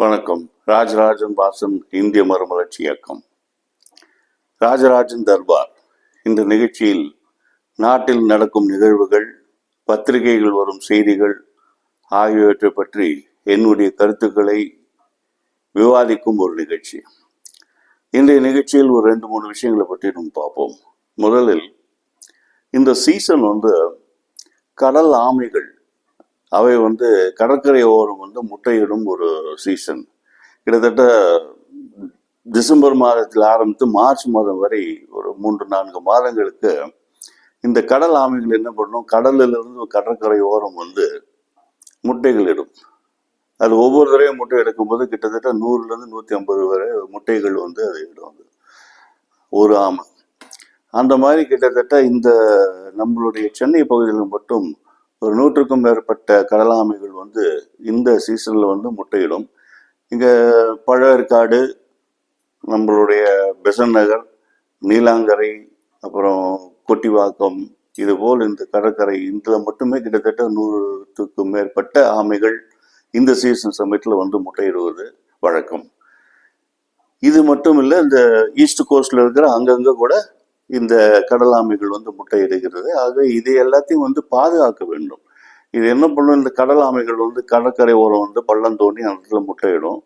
வணக்கம். ராஜராஜன் வாசன் இந்திய மறுமலர்ச்சி இயக்கம். ராஜராஜன் தர்பார். இந்த நிகழ்ச்சியில் நாட்டில் நடக்கும் நிகழ்வுகள் பத்திரிகைகள் வரும் செய்திகள் ஆகியவற்றை பற்றி என்னுடைய கருத்துக்களை விவாதிக்கும் ஒரு நிகழ்ச்சி. இன்றைய நிகழ்ச்சியில் ஒரு ரெண்டு மூணு விஷயங்களை பற்றி நம்ம பார்ப்போம். முதலில் இந்த சீசன் வந்து கடல் ஆமைகள் அவை வந்து கடற்கரை ஓரம் வந்து முட்டையிடும் ஒரு சீசன் கிட்டத்தட்ட டிசம்பர் மாதத்தில் ஆரம்பித்து மார்ச் மாதம் வரை ஒரு மூன்று நான்கு மாதங்களுக்கு இந்த கடல் ஆமைகள் என்ன பண்ணும்? கடலிலிருந்து கடற்கரை ஓரம் வந்து முட்டைகள் இடும். அது ஒவ்வொரு தடவையும் முட்டை எடுக்கும்போது கிட்டத்தட்ட நூறுலேருந்து நூற்றி ஐம்பது வரை முட்டைகள் வந்து அது இடும் அது ஒரு ஆமை. அந்த மாதிரி கிட்டத்தட்ட இந்த நம்மளுடைய சென்னை பகுதியில் மட்டும் ஒரு நூற்றுக்கும் மேற்பட்ட கடலாமைகள் வந்து இந்த சீசனில் வந்து முட்டையிடும். இங்கே பழவேற்காடு நம்மளுடைய பெசன் நகர் நீலாங்கரை அப்புறம் கொட்டிவாக்கம் இதுபோல் இந்த கடற்கரை இதில் மட்டுமே கிட்டத்தட்ட நூறுத்துக்கும் மேற்பட்ட ஆமைகள் இந்த சீசன் சமயத்தில் வந்து முட்டையிடுவது வழக்கம். இது மட்டும் இல்லை இந்த ஈஸ்ட் கோஸ்டில் இருக்கிற அங்கங்கே கூட இந்த கடல் ஆமைகள் வந்து முட்டையிடுகிறது. ஆக இது எல்லாத்தையும் வந்து பாதுகாக்க வேண்டும். இது என்ன பண்ணும்? இந்த கடல் ஆமைகள் வந்து கடற்கரை ஓரம் வந்து பள்ளம் தோண்டி அந்த இடத்துல முட்டையிடும்.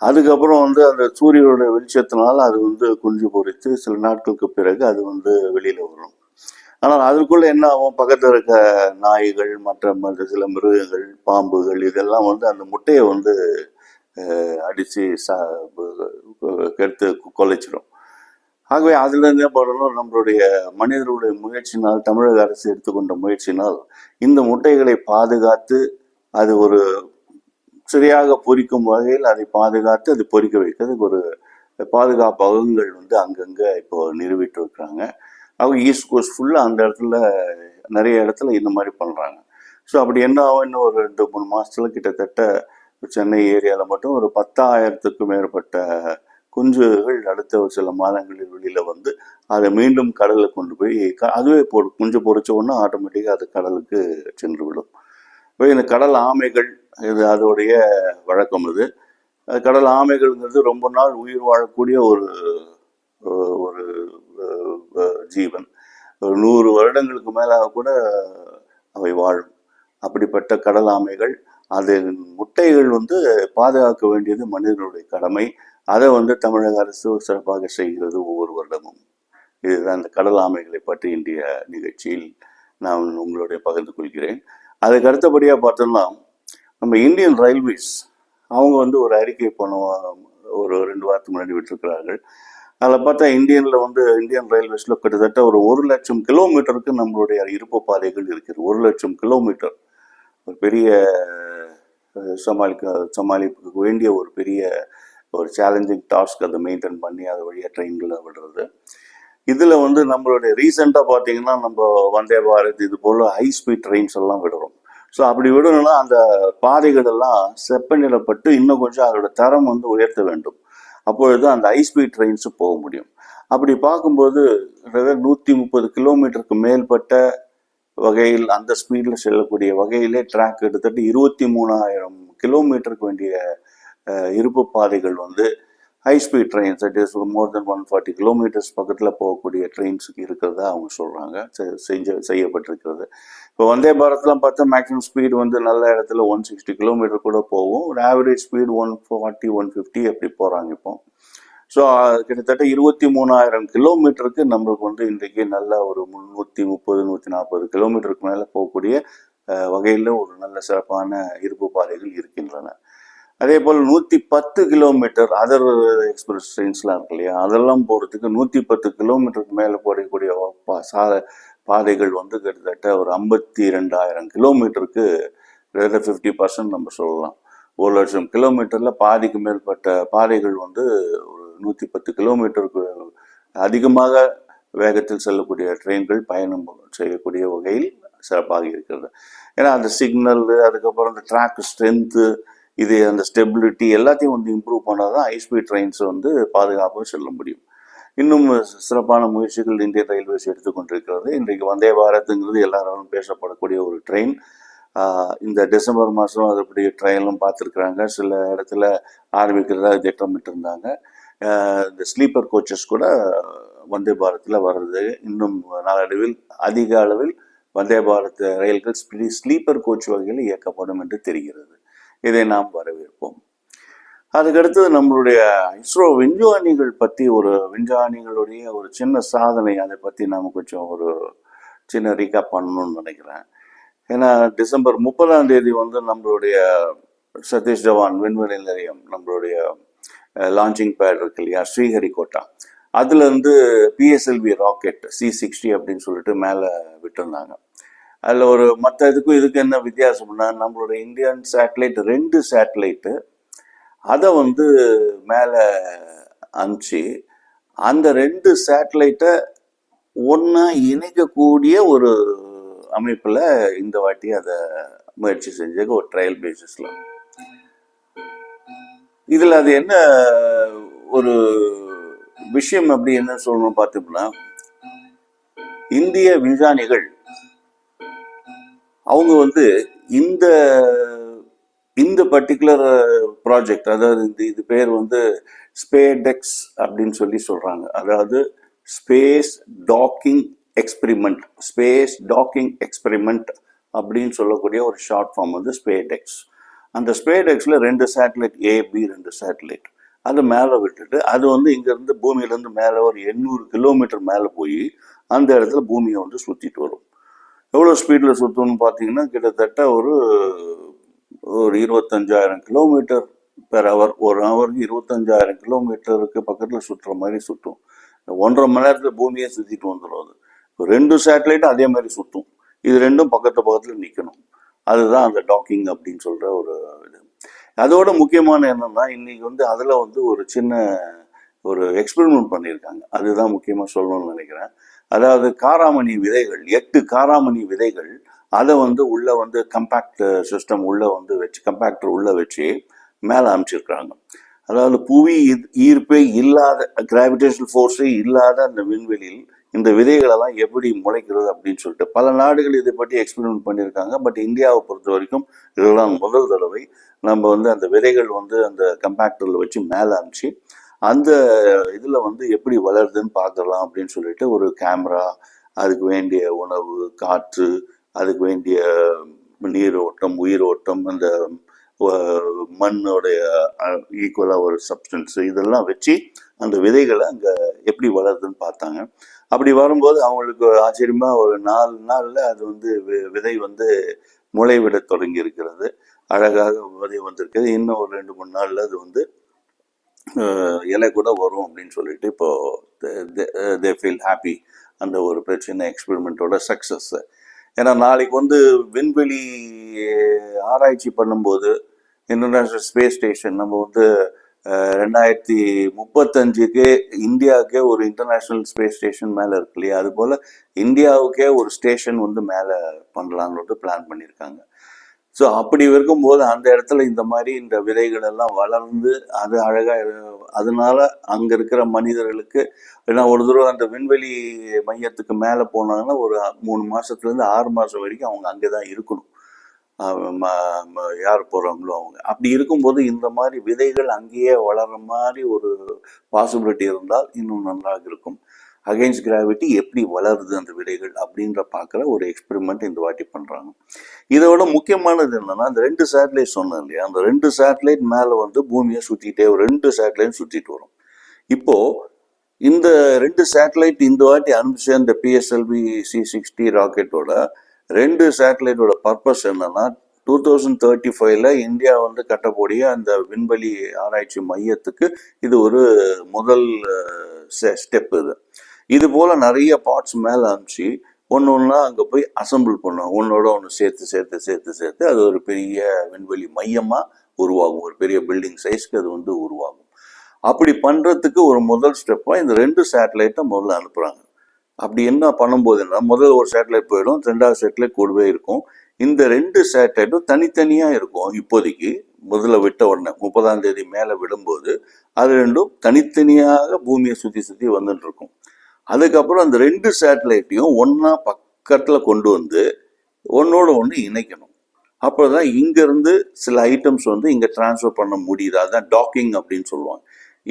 அதுக்கப்புறம் வந்து அந்த சூரியனுடைய வெளிச்சத்தினால அது வந்து குஞ்சு பொரித்து சில நாட்களுக்கு பிறகு அது வந்து வெளியில வரும். ஆனால் அதுக்குள்ள என்ன ஆகும்? பக்கத்தில் இருக்க நாய்கள் மற்ற மற்ற சில மிருகங்கள் பாம்புகள் இதெல்லாம் வந்து அந்த முட்டையை வந்து அடித்து அடிச்சு சா கெடுத்து கொலைச்சிடும். ஆகவே அதுல என்ன நம்மளுடைய மனிதர்களுடைய முயற்சினால் தமிழக அரசு எடுத்துக்கொண்ட முயற்சினால் இந்த முட்டைகளை பாதுகாத்து அது ஒரு சரியாக பொரிக்கும் வகையில் அதை பாதுகாத்து அது பொறிக்க வைக்கிறதுக்கு ஒரு பாதுகாப்பகங்கள் வந்து அங்கங்கே இப்போ நிறுவிட்டு இருக்கிறாங்க. அவங்க ஈஸ்ட் கோஸ்ட் ஃபுல்லாக அந்த இடத்துல நிறைய இடத்துல இந்த மாதிரி பண்ணுறாங்க ஸோ அப்படி என்ன ஆகும்? இன்னும் ஒரு ரெண்டு மூணு மாதத்துல கிட்டத்தட்ட சென்னை ஏரியாவில் மட்டும் ஒரு பத்தாயிரத்துக்கும் மேற்பட்ட குஞ்சுகள் அடுத்த ஒரு சில மாதங்களில் வெளியில் வந்து அதை மீண்டும் கடலில் கொண்டு போய் க- அதுவே போ குஞ்சு பொறிச்ச உடனே ஆட்டோமேட்டிக்காக அது கடலுக்கு சென்று விடும். இப்போ இந்த கடல் ஆமைகள் இது அதோடைய வழக்கம் இது கடல் ஆமைகள்ங்கிறது ரொம்ப நாள் உயிர் வாழக்கூடிய ஒரு ஒரு ஜீவன். ஒரு நூறு வருடங்களுக்கு மேலாக கூட அவை வாழும். அப்படிப்பட்ட கடல் ஆமைகள் அது முட்டைகள் வந்து பாதுகாக்க வேண்டியது மனிதனுடைய கடமை. அதை வந்து தமிழக அரசு சிறப்பாக செய்கிறது ஒவ்வொரு வருடமும். இதுதான் இந்த கடல் ஆமைகளை பற்றி இன்றைய நிகழ்ச்சியில் நான் உங்களுடைய பகிர்ந்து கொள்கிறேன். அதுக்கு அடுத்தபடியாக பார்த்தோம்னா நம்ம இந்தியன் ரயில்வேஸ் அவங்க வந்து ஒரு அறிக்கை போன ஒரு ரெண்டு வாரத்துக்கு முன்னாடி விட்டிருக்கிறார்கள். அதில் பார்த்தா இந்தியனில் வந்து இந்தியன் ரயில்வேஸில் கிட்டத்தட்ட ஒரு ஒரு லட்சம் கிலோமீட்டருக்கு நம்மளுடைய இருப்பு பாதைகள் இருக்குது ஒரு லட்சம் கிலோமீட்டர். ஒரு பெரிய சமாளிக்க சமாளிப்புக்கு வேண்டிய ஒரு பெரிய ஒரு சேலஞ்சிங் டாஸ்க் அதை மெயின்டைன் பண்ணி அது வழியாக ட்ரெயினில் விடுறது. இதில் வந்து நம்மளுடைய ரீசெண்டாக பார்த்தீங்கன்னா நம்ம வந்தே பாரத் இது போல் ஹை ஸ்பீட் ட்ரெயின்ஸ் எல்லாம் விடுறோம். ஸோ அப்படி விடணும்னா அந்த பாதைகள் எல்லாம் செப்பனிடப்பட்டு இன்னும் கொஞ்சம் அதோட தரம் வந்து உயர்த்த வேண்டும். அப்பொழுது அந்த ஹை ஸ்பீட் ட்ரெயின்ஸ் போக முடியும். அப்படி பார்க்கும்போது நூற்றி முப்பது கிலோமீட்டருக்கு மேற்பட்ட வகையில் அந்த ஸ்பீடில் செல்லக்கூடிய வகையிலே ட்ராக் கிட்டத்தட்ட இருபத்தி மூணாயிரம் கிலோமீட்டருக்கு வேண்டிய இருப்பு பாதைகள் வந்து high speed trains that is more than one forty kilometers பக்கத்தில் போகக்கூடிய ட்ரெயின்ஸுக்கு இருக்கிறதா அவங்க சொல்கிறாங்க செஞ்ச செய்யப்பட்டிருக்கிறது. இப்போ வந்தே பாரத்லாம் பார்த்தா மேக்ஸிமம் ஸ்பீடு வந்து நல்ல இடத்துல ஒன் சிக்ஸ்டி கிலோமீட்டர் கூட போகும். ஒரு average speed one forty one fifty அப்படி போகிறாங்க இப்போ. ஸோ கிட்டத்தட்ட இருபத்தி மூணாயிரம் கிலோமீட்டருக்கு நம்மளுக்கு வந்து இன்றைக்கு நல்ல ஒரு முந்நூற்றி முப்பது நூற்றி நாற்பது கிலோமீட்டருக்கு மேலே போகக்கூடிய வகையில் ஒரு நல்ல சிறப்பான இருப்பு பாதைகள் இருக்கின்றன. அதே போல் நூற்றி பத்து கிலோமீட்டர் அதர் எக்ஸ்பிரஸ் ட்ரெயின்ஸ்லாம் இருக்கு இல்லையா? அதெல்லாம் போகிறதுக்கு நூற்றி பத்து கிலோமீட்டருக்கு மேலே போடக்கூடிய பா- சா பாதைகள் வந்து கிட்டத்தட்ட ஒரு ஐம்பத்தி ரெண்டாயிரம் கிலோமீட்டருக்கு ஃபிஃப்டி பர்சன்ட் நம்ம சொல்லலாம். ஒரு லட்சம் கிலோமீட்டரில் பாதிக்கு மேற்பட்ட பாதைகள் வந்து நூற்றி பத்து கிலோமீட்டருக்கு அதிகமாக வேகத்தில் செல்லக்கூடிய ட்ரெயின்கள் பயணம் செய்யக்கூடிய வகையில் சிறப்பாக இருக்கிறது. ஏன்னா அந்த சிக்னல் அதுக்கப்புறம் அந்த ட்ராக் ஸ்ட்ரென்த்து இது அந்த ஸ்டெபிலிட்டி எல்லாத்தையும் வந்து இம்ப்ரூவ் பண்ணால் தான் ஹைஸ்பீட் ட்ரெயின்ஸ் வந்து பாதுகாப்பாக செல்ல முடியும். இன்னும் சிறப்பான முயற்சிகள் இந்தியன் ரயில்வேஸ் எடுத்துக்கொண்டிருக்கிறது இன்றைக்கு வந்தே பாரத்துங்கிறது எல்லாராலும் பேசப்படக்கூடிய ஒரு ட்ரெயின் இந்த டிசம்பர் மாதம் அதுபடி ட்ரெயினும் பார்த்துருக்குறாங்க. சில இடத்துல ஆரம்பிக்கிறதா திட்டமிட்டு இருந்தாங்க இந்த ஸ்லீப்பர் கோச்சஸ் கூட வந்தே பாரத்தில் வர்றது. இன்னும் நாளடைவில் அதிக அளவில் வந்தே பாரத் ரயில்கள் ஸ்லீப்பர் கோச் வகையில் இயக்கப்படும் என்று தெரிகிறது. இதை நாம் வரவேற்போம். அதுக்கடுத்தது நம்மளுடைய இஸ்ரோ விஞ்ஞானிகள் பற்றி ஒரு விஞ்ஞானிகளுடைய ஒரு சின்ன சாதனை அதை பற்றி நாம் கொஞ்சம் ஒரு சின்ன ரீகாப் பண்ணணும்னு நினைக்கிறேன். ஏன்னா டிசம்பர் முப்பதாம் தேதி வந்து நம்மளுடைய சதீஷ் தவான் விண்வெளி நிலையம் நம்மளுடைய லான்ச்சிங் பேட் இருக்கு இல்லையா? ஸ்ரீஹரிகோட்டா அதுலேருந்து பிஎஸ்எல்வி ராக்கெட் சி சிக்ஸ்டி அப்படின்னு சொல்லிட்டு மேலே விட்டுருந்தாங்க. அதில் ஒரு மற்ற இதுக்கும் இதுக்கு என்ன வித்தியாசம்னா நம்மளோட இந்தியன் சேட்டலைட் ரெண்டு சேட்டலைட்டு அதை வந்து மேலே அனுப்பிச்சு அந்த ரெண்டு சேட்டலைட்டை ஒன்றா இணைக்கக்கூடிய ஒரு அமைப்பில் இந்த வாட்டி அதை முயற்சி செஞ்சதுக்கு ஒரு ட்ரையல் பேசிஸில் இதில் அது என்ன ஒரு விஷயம் அப்படி என்ன சொல்லணும் பார்த்தோம்னா இந்திய விஞ்ஞானிகள் அவங்க வந்து இந்த இந்த பர்டிகுலர் ப்ராஜெக்ட் uh, அதாவது இந்த இது பேர் வந்து ஸ்பேடெக்ஸ் அப்படின்னு சொல்லி சொல்கிறாங்க அதாவது space docking experiment space docking experiment அப்படின்னு சொல்லக்கூடிய ஒரு ஷார்ட் ஃபார்ம் வந்து ஸ்பேடெக்ஸ் அந்த ஸ்பேடெக்ஸில் ரெண்டு சேட்டலைட் ஏ பி ரெண்டு சேட்டலைட் அது மேலே விட்டுட்டு அது வந்து இங்கேருந்து பூமியிலேருந்து மேலே ஒரு எண்ணூறு கிலோமீட்டர் மேலே போய் அந்த இடத்துல பூமியை வந்து சுற்றிட்டு வரும். எவ்வளோ ஸ்பீடில் சுற்றணும்னு பார்த்தீங்கன்னா கிட்டத்தட்ட ஒரு ஒரு இருபத்தஞ்சாயிரம் கிலோமீட்டர் பெர் ஹவர் ஒரு ஹவருக்கு இருபத்தஞ்சாயிரம் கிலோமீட்டருக்கு பக்கத்தில் சுற்றுற மாதிரி சுற்றும் ஒன்றரை மணி நேரத்தில் பூமியை சுற்றிட்டு வந்துடும் அது. ரெண்டு சேட்டலைட்டும் அதே மாதிரி சுற்றும் இது ரெண்டும் பக்கத்து பக்கத்தில் நிற்கணும் அதுதான் அந்த டாக்கிங் அப்படின்னு சொல்கிற ஒரு இது. அதோட முக்கியமான என்னன்னா இன்னைக்கு வந்து அதில் வந்து ஒரு சின்ன ஒரு எக்ஸ்பெரிமெண்ட் பண்ணியிருக்காங்க. அதுதான் முக்கியமாக சொல்லணும்னு நினைக்கிறேன். அதாவது காராமணி விதைகள் எட்டு காராமணி விதைகள் அதை வந்து உள்ள வந்து கம்பேக்ட் சிஸ்டம் உள்ள வந்து வச்சு கம்பேக்டர் உள்ள வச்சு மேலே அனுப்பிச்சிருக்கிறாங்க. அதாவது புவி ஈர்ப்பே இல்லாத கிராவிடேஷனல் ஃபோர்ஸே இல்லாத அந்த விண்வெளியில் இந்த விதைகளெல்லாம் எப்படி முளைக்கிறது அப்படின்னு சொல்லிட்டு பல நாடுகள் இதை பற்றி எக்ஸ்பெரிமெண்ட் பண்ணியிருக்காங்க. பட் இந்தியாவை பொறுத்த வரைக்கும் இதெல்லாம் முதல் தடவை நம்ம வந்து அந்த விதைகள் வந்து அந்த கம்பேக்டரில் வச்சு மேலே அனுப்பிச்சு அந்த இதில் வந்து எப்படி வளருதுன்னு பார்க்கலாம் அப்படின்னு சொல்லிட்டு ஒரு கேமரா அதுக்கு வேண்டிய உணவு காற்று அதுக்கு வேண்டிய நீரோட்டம் உயிரோட்டம் அந்த அஹ், மண்ணோடைய ஈக்குவலாக ஒரு சப்ஸ்டன்ஸ் இதெல்லாம் வச்சு அந்த விதைகளை அங்கே எப்படி வளருதுன்னு பார்த்தாங்க. அப்படி வரும்போது அவங்களுக்கு ஆச்சரியமாக ஒரு நாலு நாளில் அது வந்து வி- விதை வந்து முளைவிட தொடங்கி இருக்கிறது அழகாக விதை வந்திருக்குது. இன்னும் ஒரு ரெண்டு மூணு நாளில் அது வந்து இலை கூட வரும் அப்படின்னு சொல்லிட்டு இப்போ தே ஃபீல் ஹாப்பி அந்த ஒரு பிரச்சனை எக்ஸ்பெரிமெண்ட்டோட சக்ஸஸ் ஏன்னா நாளைக்கு வந்து விண்வெளி ஆராய்ச்சி பண்ணும்போது இன்டர்நேஷ்னல் ஸ்பேஸ் ஸ்டேஷன் நம்ம வந்து ரெண்டாயிரத்தி முப்பத்தஞ்சுக்கு இந்தியாவுக்கே ஒரு இன்டர்நேஷ்னல் ஸ்பேஸ் ஸ்டேஷன் மேலே இருக்கு இல்லையா? அது போல் இந்தியாவுக்கே ஒரு ஸ்டேஷன் வந்து மேலே பண்ணலான்னு பிளான் பண்ணியிருக்காங்க. ஸோ அப்படி இருக்கும்போது அந்த இடத்துல இந்த மாதிரி இந்த விதைகள் எல்லாம் வளர்ந்து அது அழகாக அதனால அங்கே இருக்கிற மனிதர்களுக்கு ஏன்னா ஒரு தடவை அந்த விண்வெளி மையத்துக்கு மேலே போனாங்கன்னா ஒரு மூணு மாதத்துலேருந்து ஆறு மாதம் வரைக்கும் அவங்க அங்கே தான் இருக்கணும். யார் போகிறாங்களோ அவங்க. அப்படி இருக்கும்போது இந்த மாதிரி விதைகள் அங்கேயே வளர்ற மாதிரி ஒரு பாசிபிலிட்டி இருந்தால் இன்னும் நன்றாக இருக்கும். அகைன்ஸ்ட் கிராவிட்டி எப்படி வளருது அந்த விதைகள் அப்படின்ற பார்க்குற ஒரு எக்ஸ்பெரிமெண்ட் இந்த வாட்டி பண்ணுறாங்க இதோட முக்கியமானது என்னென்னா அந்த ரெண்டு சேட்டலைட் சொன்னேன் இல்லையா? அந்த ரெண்டு சேட்டலைட் மேலே வந்து பூமியை சுற்றிட்டே ரெண்டு சேட்டலைட் சுற்றிட்டு வரும். இப்போது இந்த ரெண்டு சேட்டலைட் இந்த வாட்டி அனுப்பிச்ச இந்த பிஎஸ்எல்வி சி சிக்ஸ்டி ராக்கெட்டோட ரெண்டு சேட்டலைட்டோட பர்பஸ் என்னன்னா டூ தௌசண்ட் தேர்ட்டி ஃபைவ்ல இந்தியா வந்து கட்டக்கூடிய அந்த விண்வெளி ஆராய்ச்சி மையத்துக்கு இது ஒரு முதல் ஸ்டெப் இது. இது போல நிறைய பார்ட்ஸ் மேலே அனுப்பிச்சு ஒன்று ஒன்றா அங்கே போய் அசெம்பிள் பண்ணுவோம் ஒன்றோட ஒன்று சேர்த்து சேர்த்து சேர்த்து சேர்த்து அது ஒரு பெரிய விண்வெளி மையமாக உருவாகும். ஒரு பெரிய பில்டிங் சைஸ்க்கு அது வந்து உருவாகும். அப்படி பண்ணுறதுக்கு ஒரு முதல் ஸ்டெப்பாக இந்த ரெண்டு சேட்டலைட்டை முதல்ல அனுப்புகிறாங்க அப்படி என்ன பண்ணும்போதுன்னா முதல்ல ஒரு சேட்டலைட் போயிடும் ரெண்டாவது சேட்டலைட் கூடவே இருக்கும். இந்த ரெண்டு சேட்டலைட்டும் தனித்தனியாக இருக்கும். இப்போதைக்கு முதல்ல விட்ட உடனே முப்பதாம் தேதி மேலே விடும்போது அது ரெண்டும் தனித்தனியாக பூமியை சுற்றி சுற்றி வந்துட்டு இருக்கும் அதுக்கப்புறம் அந்த ரெண்டு சேட்டலைட்டையும் ஒன்றா பக்கத்தில் கொண்டு வந்து ஒன்றோட ஒன்று இணைக்கணும். அப்போ தான் இங்கேருந்து சில ஐட்டம்ஸ் வந்து இங்கே ட்ரான்ஸ்ஃபர் பண்ண முடியுது. அதுதான் டாக்கிங் அப்படின்னு சொல்லுவாங்க.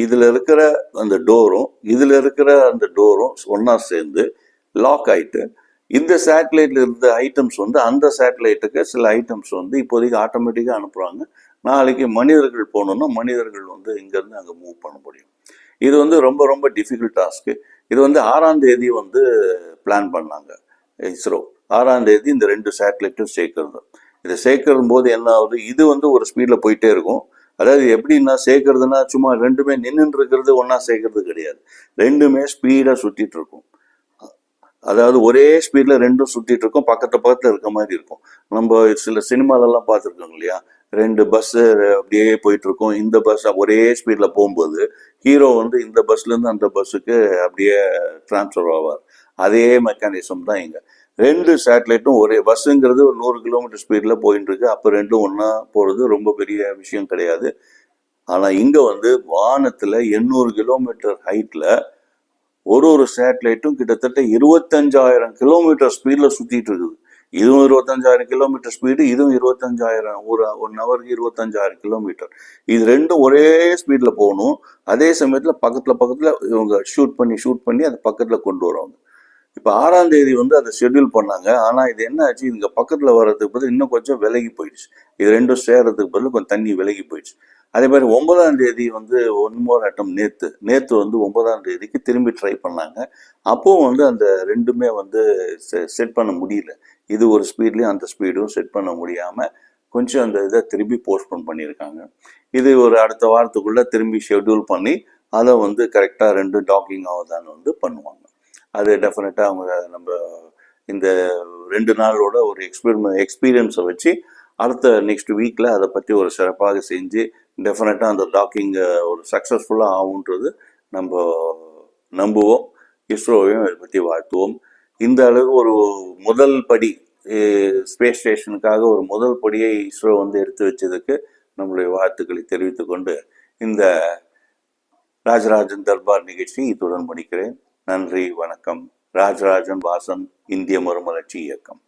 இதில் இருக்கிற அந்த டோரும் இதில் இருக்கிற அந்த டோரும் ஒன்றா சேர்ந்து லாக் ஆயிட்டு இந்த சேட்டலைட்டில் இருந்த ஐட்டம்ஸ் வந்து அந்த சேட்டலைட்டுக்கு சில ஐட்டம்ஸ் வந்து இப்போதைக்கு ஆட்டோமேட்டிக்காக அனுப்புகிறாங்க நாளைக்கு மனிதர்கள் போகணுன்னா மனிதர்கள் வந்து இங்கேருந்து அங்கே மூவ் பண்ண முடியும். இது வந்து ரொம்ப ரொம்ப டிஃபிகல்ட் டாஸ்க்கு இது வந்து ஆறாம் தேதி வந்து பிளான் பண்ணாங்க. இஸ்ரோ. ஆறாம் தேதி இந்த ரெண்டு சேட்டலைட்டும் சேர்க்கறது. இதை சேர்க்கறது போது என்ன ஆகுது? இது வந்து ஒரு ஸ்பீடில் போயிட்டே இருக்கும். அதாவது எப்படின்னா சேர்க்கறதுனா சும்மா ரெண்டுமே நின்றுட்டு இருக்கிறது ஒன்றா சேர்க்கறது கிடையாது. ரெண்டுமே ஸ்பீடாக சுற்றிட்டு இருக்கும் அதாவது ஒரே ஸ்பீடில் ரெண்டும் சுற்றிட்டு இருக்கும் பக்கத்து பக்கத்தில் இருக்க மாதிரி இருக்கும். நம்ம சில சினிமாலெல்லாம் பார்த்துருக்கோம் இல்லையா? ரெண்டு பஸ்ஸு அப்படியே போயிட்டுருக்கும். இந்த பஸ் ஒரே ஸ்பீடில் போகும்போது ஹீரோ வந்து இந்த பஸ்லேருந்து அந்த பஸ்ஸுக்கு அப்படியே ட்ரான்ஸ்ஃபர் ஆவார். அதே மெக்கானிசம் தான் இங்கே. ரெண்டு சேட்டலைட்டும் ஒரே பஸ்ஸுங்கிறது ஒரு நூறு கிலோமீட்டர் ஸ்பீடில் போயின்னு இருக்கு அப்போ ரெண்டும் ஒன்றா போகிறது ரொம்ப பெரிய விஷயம் கிடையாது. ஆனால் இங்கே வந்து வானத்தில் எண்ணூறு கிலோமீட்டர் ஹைட்டில் ஒரு ஒரு சேட்டலைட்டும் கிட்டத்தட்ட இருபத்தஞ்சாயிரம் கிலோமீட்டர் ஸ்பீடில் சுற்றிட்டு இருக்குது இதுவும் இருபத்தஞ்சாயிரம் கிலோமீட்டர் ஸ்பீடு இதுவும் இருபத்தஞ்சாயிரம் ஒரு ஒன் ஹவருக்கு இருபத்தஞ்சாயிரம் கிலோமீட்டர். இது ரெண்டும் ஒரே ஸ்பீடில் போகணும். அதே சமயத்தில் பக்கத்தில் பக்கத்தில் இவங்க ஷூட் பண்ணி ஷூட் பண்ணி அதை பக்கத்தில் கொண்டு வருவாங்க. இப்போ ஆறாம் தேதி வந்து அதை ஷெட்யூல் பண்ணாங்க. ஆனால் இது என்ன ஆச்சு? இங்கே பக்கத்தில் வர்றதுக்கு பதில் இன்னும் கொஞ்சம் விலகி போயிடுச்சு. இது ரெண்டும் சேர்றதுக்கு பதில் கொஞ்சம் தண்ணி விலகி போயிடுச்சு. அதே மாதிரி ஒன்பதாம் தேதி வந்து ஒன் மோர் அட்டம் நேற்று நேற்று வந்து ஒன்பதாம் தேதிக்கு திரும்பி ட்ரை பண்ணாங்க. அப்போவும் வந்து அந்த ரெண்டுமே வந்து செட் பண்ண முடியல. இது ஒரு ஸ்பீட்லேயும் அந்த ஸ்பீடும் செட் பண்ண முடியாமல் கொஞ்சம் அந்த இதை திரும்பி போஸ்ட்போன் பண்ணியிருக்காங்க. இது ஒரு அடுத்த வாரத்துக்குள்ளே திரும்பி ஷெட்யூல் பண்ணி அதை வந்து கரெக்டாக ரெண்டு டாக்கிங் ஆகுதான்னு வந்து பண்ணுவாங்க. அது டெஃபினட்டாக அவங்க நம்ம இந்த ரெண்டு நாளோட ஒரு எக்ஸ்பீரியன் எக்ஸ்பீரியன்ஸை வச்சு அடுத்த நெக்ஸ்ட் வீக்கில் அதை பற்றி ஒரு சிறப்பாக செஞ்சு டெஃபினட்டாக அந்த டாக்கிங் ஒரு சக்ஸஸ்ஃபுல்லாக ஆகுன்றது நம்ம நம்புவோம் இஸ்ரோவையும் இதை பற்றி வாழ்த்துவோம். இந்த அளவு ஒரு முதல் படி ஸ்பேஸ் ஸ்டேஷனுக்காக ஒரு முதல் படியை இஸ்ரோ வந்து எடுத்து வச்சதுக்கு நம்மளுடைய வாழ்த்துக்களை தெரிவித்துக்கொண்டு இந்த ராஜராஜன் தர்பார் நிகழ்ச்சி இத்துடன் முடிக்கிறேன். நன்றி வணக்கம். ராஜராஜன் வாசன் இந்திய மறுமலர்ச்சி இயக்கம்.